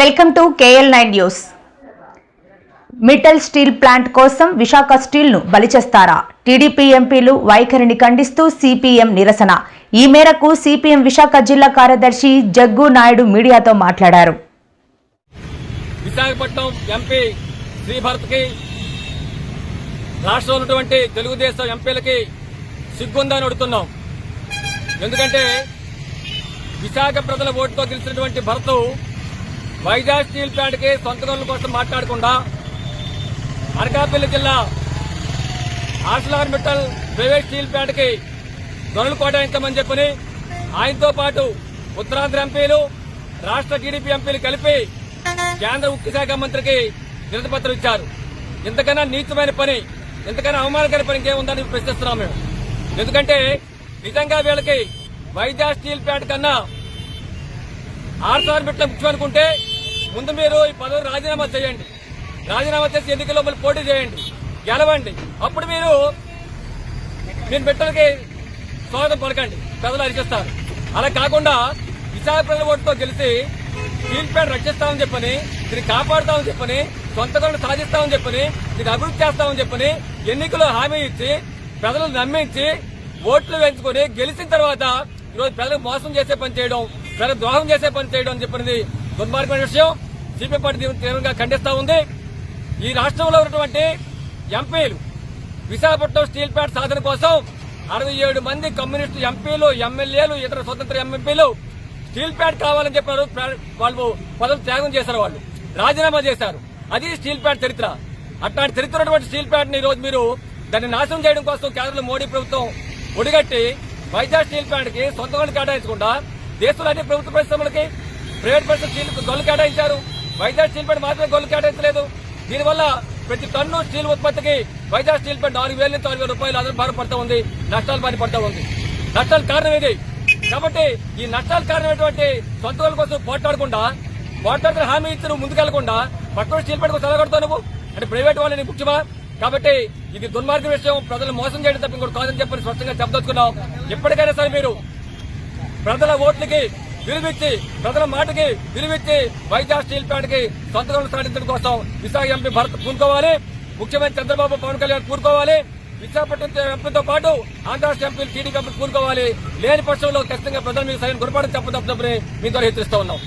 Welcome to KL nine news Mittal steel plant కోసం విశాఖ స్టీల్ను బలి చేస్తారా టీడీపీ ఎంపీలు వైఖరిని ఖండిస్తూ సిపిఎం నిరసన. ఈ మేరకు సిపిఎం విశాఖ జిల్లా కార్యదర్శి జగ్గు నాయుడు మీడియాతో మాట్లాడారు. విశాఖపట్నం ఎంపీ శ్రీభరత్కి రాష్ట్రంలో ఉన్నటువంటి తెలుగుదేశం ఎంపీలకి సిగ్గుందని అడుగుతున్నాం. ఎందుకంటే విశాఖ ప్రజల ఓటుతో గెలిచినటువంటి భరత్ వైజాగ్ స్టీల్ ప్లాంట్కి సొంత గనుల కోసం మాట్లాడకుండా అనకాపల్లి జిల్లా ఆర్సలార్ మిట్టల్ ప్రైవేట్ స్టీల్ ప్లాంట్కి గనులు కేటాయించమని చెప్పని ఆయనతో పాటు ఉత్తరాంధ్ర ఎంపీలు రాష్ట్ర టీడీపీ ఎంపీలు కలిపి కేంద్ర ఉక్కు శాఖ మంత్రికి వినతిపత్రం ఇచ్చారు. ఇంతకన్నా నీచమైన పని ఇంతకన్నా అవమానకర పని ఇంకేముందని ప్రశ్నిస్తున్నాం మేము. ఎందుకంటే నిజంగా వీళ్ళకి వైజాగ్ స్టీల్ ప్లాంట్ కన్నా ఆర్సార్ బిట్ల ముఖ్యం అనుకుంటే ముందు మీరు ఈ పదవి రాజీనామా చేయండి. రాజీనామా చేసి ఎన్నికల్లో మళ్ళీ పోటీ చేయండి. గెలవండి. అప్పుడు మీరు మీరు బిడ్డలకి స్వాగతం పలకండి. ప్రజలు అరిచేస్తారు అలా కాకుండా విశాఖ ప్రజల ఓటుతో గెలిచి స్టీల్ ప్లాంట్ రక్షిస్తామని చెప్పని దీన్ని కాపాడుతామని చెప్పని సొంత గనులు సాధిస్తామని చెప్పని దీన్ని అభివృద్ధి చేస్తామని చెప్పని ఎన్నికల్లో హామీ ఇచ్చి ప్రజలను నమ్మించి ఓట్లు వేయించుకుని గెలిచిన తర్వాత ఈరోజు ప్రజలకు మోసం చేసే పని చేయడం ప్రజలకు ద్రోహం చేసే పని చేయడం అని చెప్పినది దుర్మార్గమైన విషయం సిపిఐ పార్టీ తీవ్రంగా ఖండిస్తా ఉంది. ఈ రాష్ట్రంలో ఉన్నటువంటి ఎంపీలు విశాఖపట్నం స్టీల్ ప్లాంట్ సాధన కోసం అరవై ఏడు మంది కమ్యూనిస్టు ఎంపీలు ఎమ్మెల్యేలు ఇతర స్వతంత్ర ఎంపీలు స్టీల్ ప్లాంట్ కావాలని చెప్పారు. వాళ్ళు పదవి త్యాగం చేశారు వాళ్ళు. రాజీనామా చేశారు. అది స్టీల్ ప్లాంట్ చరిత్ర. అట్లాంటి చరిత్ర ఉన్నటువంటి స్టీల్ ప్లాంట్ని రోజు మీరు దాన్ని నాశనం చేయడం కోసం కేంద్రంలో మోడీ ప్రభుత్వం ఒడిగట్టి వైజాగ్ స్టీల్ ప్లాంట్కి సొంత కేటాయించకుండా దేశంలో అన్ని ప్రభుత్వ పరిశ్రమలకి ప్రైవేట్ పర్సన్ స్టీల్ గొల్లు కేటాయించారు. వైజాగ్ స్టీల్ ప్లాంట్ మాత్రమే గొల్లు కేటాయించలేదు. దీనివల్ల ప్రతి టన్ను స్టీల్ ఉత్పత్తికి వైజాగ్ స్టీల్ ప్లాంట్ నాలుగు వేల నుంచి ఆరు వేల రూపాయలు అదనం భారం పడతా ఉంది. నష్టాలు బారి పడతా ఉంది. నష్టాలు కారణం ఇది కాబట్టి ఈ నష్టాలు కారణమైనటువంటి సొంత వాళ్ళ కోసం పోట్లాడకుండా పోట్లాడుతున్న హామీ ఇచ్చి నువ్వు ముందుకెళ్ళకుండా పక్కన స్టీల్ ప్లాంట్ కోసం చదవగడతావు నువ్వు? అంటే ప్రైవేట్ వాళ్ళని ముఖ్యమా కాబట్టి ఇది దుర్మార్గ విషయం. ప్రజలు మోసం చేయడం తప్ప ఇంకోటి కాదని చెప్పని స్పష్టంగా చెప్పదలుచుకున్నాం. ఎప్పటికైనా సరే మీరు ప్రజల ఓట్లకి విలువిచ్చి ప్రజల మాటకి విలువిచ్చి వైజాగ్ స్టీల్ ప్లాంట్కి సొంతగలను సాధించడం కోసం విశాఖ ఎంపీ భరత్ పూనుకోవాలి. ముఖ్యమంత్రి చంద్రబాబు పవన్ కళ్యాణ్ కూరుకోవాలి విశాఖపట్నం ఎంపీతో పాటు ఆంధ్ర ఎంపీలు టీడీపీ ఎంపీలు కూరుకోవాలి లేని పక్షంలో ఖచ్చితంగా ప్రజలు మీకు సరైన గురపాటు తప్పని మీ ద్వారా హెచ్చరిస్తా ఉన్నాం.